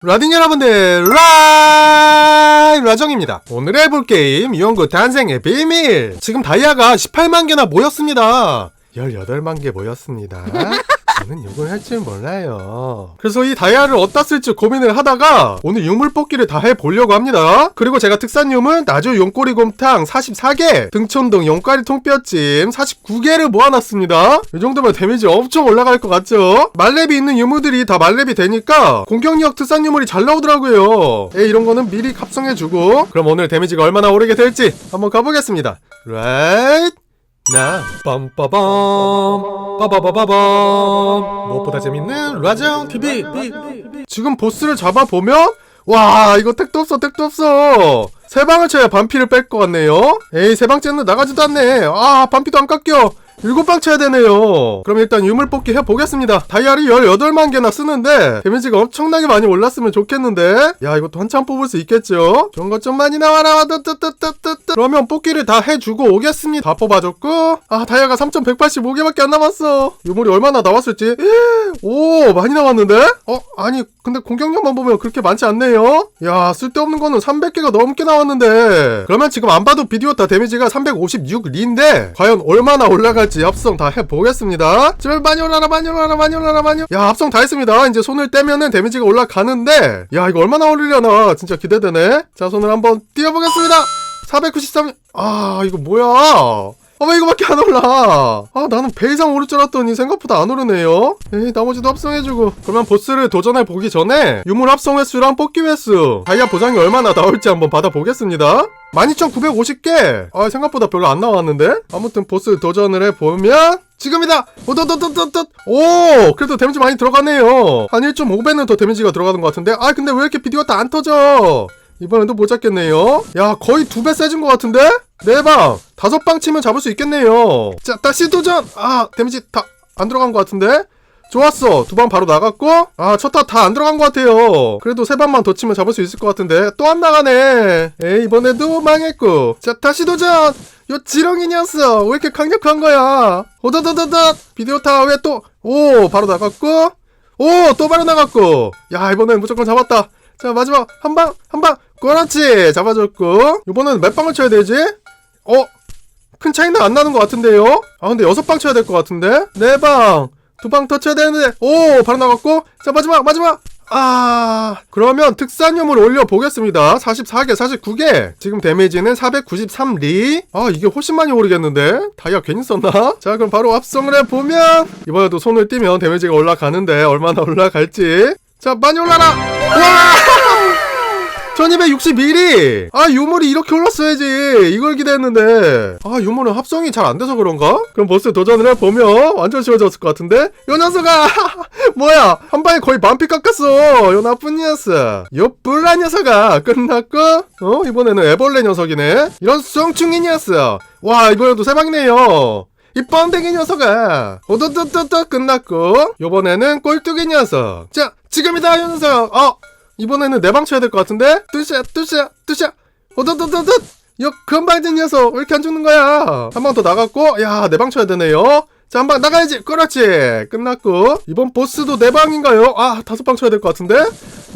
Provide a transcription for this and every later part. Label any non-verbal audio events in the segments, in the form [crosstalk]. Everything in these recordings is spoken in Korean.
라딩 여러분들 라이 라정입니다. 오늘 해볼 게임 유언구 탄생의 비밀. 지금 다이아가 18만 개나 모였습니다. 18만 개 모였습니다 [laughs] 저는 이걸 할줄 몰라요. 그래서 이 다이아를 어디다 쓸지 고민을 하다가 오늘 유물 뽑기를 다 해보려고 합니다. 그리고 제가 특산 유물 나주 용꼬리 곰탕 44개 등촌동 용가리 통뼈찜 49개를 모아놨습니다. 이 정도면 데미지 엄청 올라갈 것 같죠? 말렙이 있는 유물들이 다 말렙이 되니까 공격력 특산 유물이 잘 나오더라고요. 에 이런 거는 미리 합성해주고 그럼 오늘 데미지가 얼마나 오르게 될지 한번 가보겠습니다. 라이트 나 빰빠밤 빠바바바밤 무엇보다 재밌는 라정 TV 지금 보스를 잡아보면 와 이거 택도 없어 택도 없어 세 방을 쳐야 반피를 뺄 것 같네요. 에이 세 방째는 나가지도 않네. 아 반피도 안 깎여. 일곱 방 쳐야 되네요. 그럼 일단 유물 뽑기 해보겠습니다. 다이아를 18만 개나 쓰는데 데미지가 엄청나게 많이 올랐으면 좋겠는데? 야 이것도 한참 뽑을 수 있겠죠? 좋은 것 좀 많이 나와라 뜨뜨뜨뜨뜨 그러면 뽑기를 다 해주고 오겠습니다. 다 뽑아줬고. 아 다이아가 3185개밖에 안 남았어. 유물이 얼마나 나왔을지. 오 많이 나왔는데? 어 아니 근데 공격력만 보면 그렇게 많지 않네요. 야 쓸데없는 거는 300개가 넘게 나왔 는데 그러면 지금 안 봐도 비디오 타 데미지가 356리인데 과연 얼마나 올라갈지 합성 다 해보겠습니다. 제발 많이 올라라 많이 올라라 많이 올라라 많이 야 합성 다 했습니다. 이제 손을 떼면은 데미지가 올라가는데 야 이거 얼마나 오르려나. 진짜 기대되네. 자 손을 한번 띄워보겠습니다. 493 아 이거 뭐야 아, 왜 이거밖에 안 올라? 아, 나는 배 이상 오를 줄 알았더니 생각보다 안 오르네요. 에이, 나머지도 합성해주고. 그러면 보스를 도전해 보기 전에 유물 합성 횟수랑 뽑기 횟수, 다이아 보상이 얼마나 나올지 한번 받아보겠습니다. 12,950개! 아, 생각보다 별로 안 나왔는데? 아무튼 보스 도전을 해보면, 지금이다! 오도도도도도! 오! 그래도 데미지 많이 들어가네요. 한 1.5배는 더 데미지가 들어가는 것 같은데? 아, 근데 왜 이렇게 비디오가 다 안 터져? 이번에도 못 잡겠네요. 야, 거의 두 배 세진 것 같은데? 네 방, 다섯 방 치면 잡을 수 있겠네요. 자, 다시 도전! 아, 데미지 다 안 들어간 것 같은데? 좋았어. 두 방 바로 나갔고, 아, 첫 타 다 안 들어간 것 같아요. 그래도 세 방만 더 치면 잡을 수 있을 것 같은데, 또 안 나가네. 에이, 이번에도 망했고. 자, 다시 도전! 요 지렁이 녀석! 왜 이렇게 강력한 거야? 오다다다다! 비디오 타 왜 또, 오, 바로 나갔고, 오, 또 바로 나갔고. 야, 이번엔 무조건 잡았다. 자, 마지막, 한 방, 한 방! 그렇지! 잡아줬고. 이번엔 몇 방을 쳐야 되지? 어? 큰 차이는 안 나는 것 같은데요? 아, 근데 여섯 방 쳐야 될 것 같은데? 네 방! 두 방 더 쳐야 되는데, 오! 바로 나갔고. 자, 마지막, 마지막! 아, 그러면 특산염을 올려보겠습니다. 44개, 49개. 지금 데미지는 493리. 아, 이게 훨씬 많이 오르겠는데? 다이아 괜히 썼나? 자, 그럼 바로 합성을 해보면, 이번에도 손을 띄면 데미지가 올라가는데, 얼마나 [laughs] 올라갈지. 자, 많이 올라라! 와! 1261이! 아, 유물이 이렇게 올랐어야지. 이걸 기대했는데. 아, 유물은 합성이 잘 안 돼서 그런가? 그럼 보스 도전을 해보면 완전 쉬워졌을 것 같은데? 요 녀석아! [laughs] 뭐야! 한 방에 거의 만피 깎았어! 요 나쁜 녀석! 요 뿔라 녀석아! 끝났고? 어? 이번에는 애벌레 녀석이네? 이런 썽충이 녀석! 와, 이번에도 세 방이네요! 이 뻔데기 녀석아! 오도도도도 끝났고, 요번에는 꼴뚜기 녀석! 자, 지금이다, 요 녀석! 어! 이번에는 내방 쳐야 될 것 같은데? 뚜샤, 뚜샤, 뚜샤! 오도도도도! 요, 금방진 녀석! 왜 이렇게 안 죽는 거야? 한 방 더 나갔고, 야, 내방 쳐야 되네요? 자, 한 방 나가야지! 그렇지! 끝났고. 이번 보스도 내 방인가요? 아, 다섯 방 쳐야 될 것 같은데?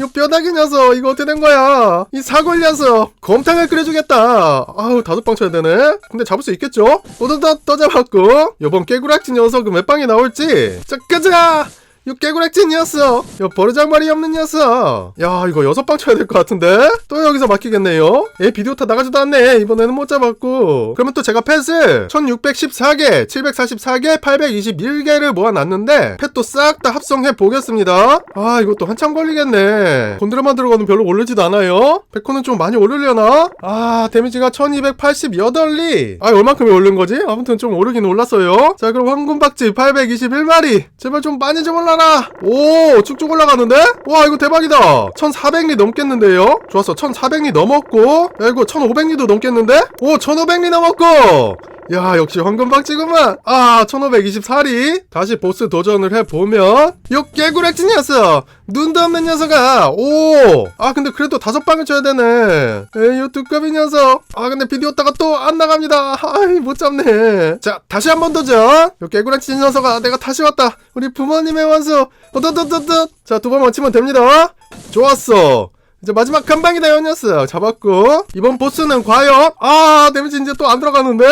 요 뼈다귀 녀석! 이거 어떻게 된 거야? 이 사골 녀석! 곰탕을 끓여주겠다! 아우, 다섯 방 쳐야 되네? 근데 잡을 수 있겠죠? 오도도 또 잡았고. 요번 깨구락지 녀석은 몇 방이 나올지? 자, 가자! 요 깨구락진 녀석! 요 버르장머리 없는 녀석! 야 이거 여섯 방 쳐야 될 것 같은데? 또 여기서 막히겠네요? 얘 비디오 타 나가지도 않네 이번에는 못 잡았고 그러면 또 제가 펫을 1614개 744개 821개를 모아놨는데 펫도 싹 다 합성해 보겠습니다 아 이것도 한참 걸리겠네 곤드레만 들어가는 별로 오르지도 않아요 백호는 좀 많이 오르려나? 아 데미지가 1288리 아 얼만큼이 오른 거지? 아무튼 좀 오르긴 올랐어요 자 그럼 황금박쥐 821마리 제발 좀 많이 좀 올라 라오 쭉쭉 올라가는데? 와 이거 대박이다 1400리 넘겠는데요? 좋았어 1400리 넘었고 야 이거 1500리도 넘겠는데? 오 1500리 넘었고 야 역시 황금박쥐구만. 아 1524리. 다시 보스 도전을 해보면 요 개구락진 녀석 눈도 없는 녀석아. 오아 근데 그래도 다섯 방을 쳐야 되네. 에이 요 두꺼비 녀석. 아 근데 비디오 따가 또 안 나갑니다. 아이 못 잡네. 자 다시 한 번 도전. 요 개구락진 녀석아 내가 다시 왔다. 우리 부모님의 원수. 어떠떠떠떠 자두 번 맞히면 됩니다. 좋았어. 이제 마지막 한 방이다 요 녀석. 잡았고. 이번 보스는 과연 아 데미지 이제 또 안 들어가는데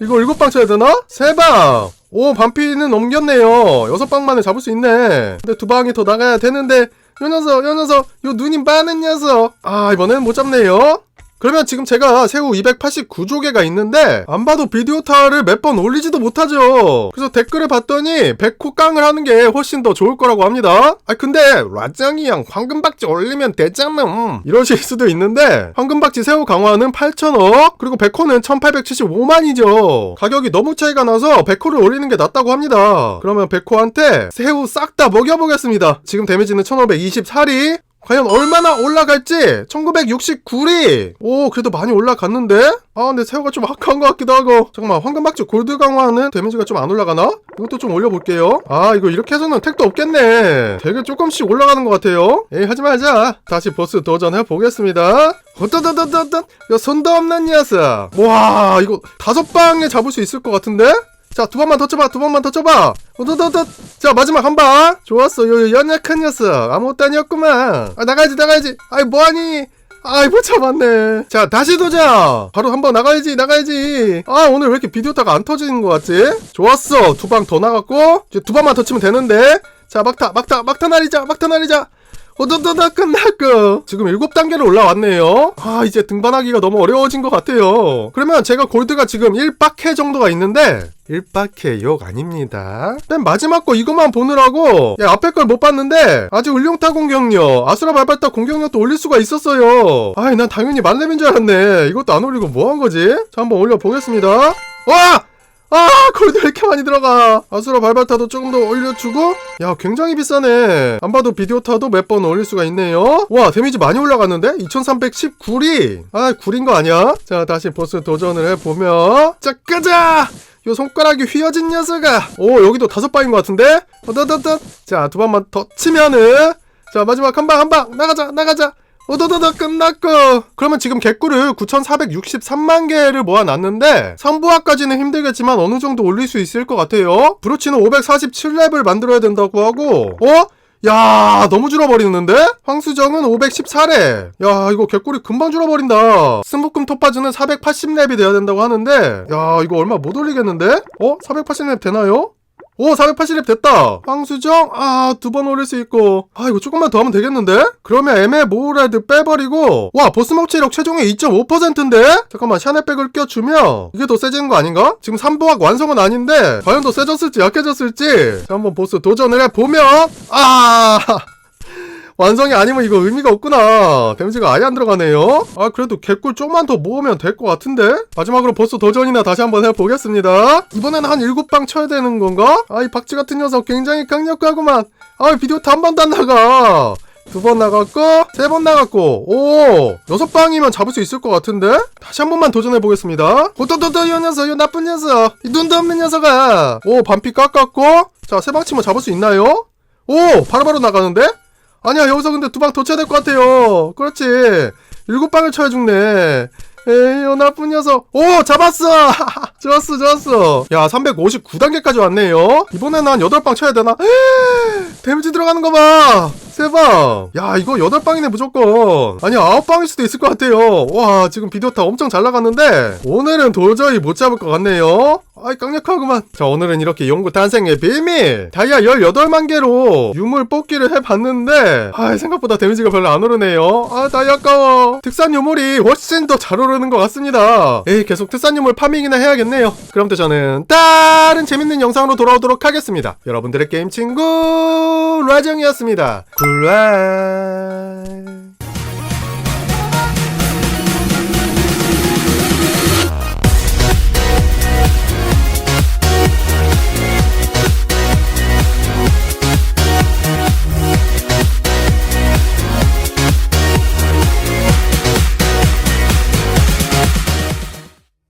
이거 일곱 방 쳐야 되나? 세 방! 오, 반피는 넘겼네요. 여섯 방 만에 잡을 수 있네. 근데 두 방이 더 나가야 되는데, 요 녀석, 요 녀석, 요 눈이 많은 녀석. 아, 이번엔 못 잡네요. 그러면 지금 제가 새우 289조개가 있는데 안 봐도 비디오 타를 몇 번 올리지도 못하죠. 그래서 댓글을 봤더니 백호 깡을 하는 게 훨씬 더 좋을 거라고 합니다. 아 근데 라짱이 형 황금박쥐 올리면 되잖아. 이러실 수도 있는데 황금박쥐 새우 강화는 8천억 그리고 백호는 1875만이죠. 가격이 너무 차이가 나서 백호를 올리는 게 낫다고 합니다. 그러면 백호한테 새우 싹 다 먹여보겠습니다. 지금 데미지는 1524리 과연 얼마나 올라갈지? 1969리! 오 그래도 많이 올라갔는데? 아 근데 새우가 좀 아까운 것 같기도 하고. 잠깐만 황금박쥐 골드 강화는 데미지가 좀 안 올라가나? 이것도 좀 올려볼게요. 아 이거 이렇게 해서는 택도 없겠네. 되게 조금씩 올라가는 것 같아요. 에이 하지 말자 다시 보스 도전해 보겠습니다. 어떠더더더더 야 손도 없는 녀석. 와 이거 다섯 방에 잡을 수 있을 것 같은데? 자, 두 번만 더 쳐봐, 두 번만 더 쳐봐. 어, 더, 더, 더. 자, 마지막 한 방. 좋았어, 요, 요 연약한 녀석. 아무것도 아니었구만. 아, 나가야지, 나가야지. 아이, 뭐하니? 아이, 못 참았네. 자, 다시 도전! 바로 한번 나가야지, 나가야지. 아, 오늘 왜 이렇게 비디오 타가 안 터지는 것 같지? 좋았어. 두 방 더 나갔고, 이제 두 방만 더 치면 되는데. 자, 막타, 막타, 막타 날리자, 막타 날리자. 오도도도 끝났고 지금 7단계로 올라왔네요 아 이제 등반하기가 너무 어려워진 것 같아요 그러면 제가 골드가 지금 1박해 정도가 있는데 1박해 욕 아닙니다. 맨 마지막 거 이것만 보느라고. 야, 앞에 걸 못 봤는데 아직 을룡타 공격력 아수라 발발타 공격력도 올릴 수가 있었어요. 아이 난 당연히 만렙인 줄 알았네. 이것도 안 올리고 뭐 한 거지? 자 한번 올려보겠습니다. 와! 아 골드 왜 이렇게 많이 들어가? 아수라 발바타도 조금 더 올려주고. 야 굉장히 비싸네. 안 봐도 비디오 타도 몇 번 올릴 수가 있네요. 와 데미지 많이 올라갔는데? 2319리. 아 구린 거 아니야? 자 다시 보스 도전을 해보면 자 가자 요 손가락이 휘어진 녀석아. 오 여기도 다섯 방인 것 같은데? 어더더더. 자두 방만 더 치면은 자 마지막 한 방 한 방. 나가자 나가자. 오도도도 끝났고. 그러면 지금 개꿀을 9463만 개를 모아놨는데 3부화까지는 힘들겠지만 어느 정도 올릴 수 있을 것 같아요. 브로치는 547렙을 만들어야 된다고 하고 어? 야 너무 줄어버리는데? 황수정은 514렙 야 이거 개꿀이 금방 줄어버린다 승부금 토파즈는 480렙이 돼야 된다고 하는데 야 이거 얼마 못 올리겠는데? 어? 480렙 되나요? 오 480렙 됐다. 황수정? 아 두 번 올릴 수 있고. 아 이거 조금만 더 하면 되겠는데? 그러면 애매 모레드 빼버리고. 와 보스목 체력 최종의 2.5%인데? 잠깐만 샤넬백을 껴주면 이게 더 세지는 거 아닌가? 지금 3부학 완성은 아닌데 과연 더 세졌을지 약해졌을지. 자, 한번 보스 도전을 해보면 아 완성이 아니면 이거 의미가 없구나. 데미지가 아예 안 들어가네요. 아, 그래도 개꿀 조금만 더 모으면 될 것 같은데? 마지막으로 보스 도전이나 다시 한번 해보겠습니다. 이번에는 한 7방 쳐야 되는 건가? 아, 이 박쥐 같은 녀석 굉장히 강력하구만. 아, 비디오 한 번도 안 나가. 두번 나갔고, 세 번 나갔고, 오! 여섯 방이면 잡을 수 있을 것 같은데? 다시 한 번만 도전해 보겠습니다. 오또또또, 이 녀석, 이 나쁜 녀석. 이 눈도 없는 녀석아. 오, 반피 깎았고, 자, 세 방 치면 잡을 수 있나요? 오! 바로바로 나가는데? 아니야 여기서 근데 두 방 더 쳐야 될 것 같아요. 그렇지. 일곱 방을 쳐야 죽네. 에이 요 나쁜 녀석. 오 잡았어! [laughs] 좋았어 좋았어. 야 359단계까지 왔네요. 이번에는 한 8방 쳐야 되나? 에이, 데미지 들어가는 거봐 세방 야 이거 8방이네 무조건. 아니 9방일 수도 있을 것 같아요. 와 지금 비디오 타 엄청 잘 나갔는데 오늘은 도저히 못 잡을 것 같네요. 아이 강력하구만. 자 오늘은 이렇게 연구 탄생의 비밀. 다이아 18만 개로 유물 뽑기를 해봤는데 아 생각보다 데미지가 별로 안 오르네요. 아 다이아 아까워. 특산 유물이 훨씬 더 잘 오르는 것 같습니다. 에이 계속 특산 유물 파밍이나 해야겠네요. 그럼 또 저는 다른 재밌는 영상으로 돌아오도록 하겠습니다. 여러분들의 게임 친구 라정이었습니다 굿라이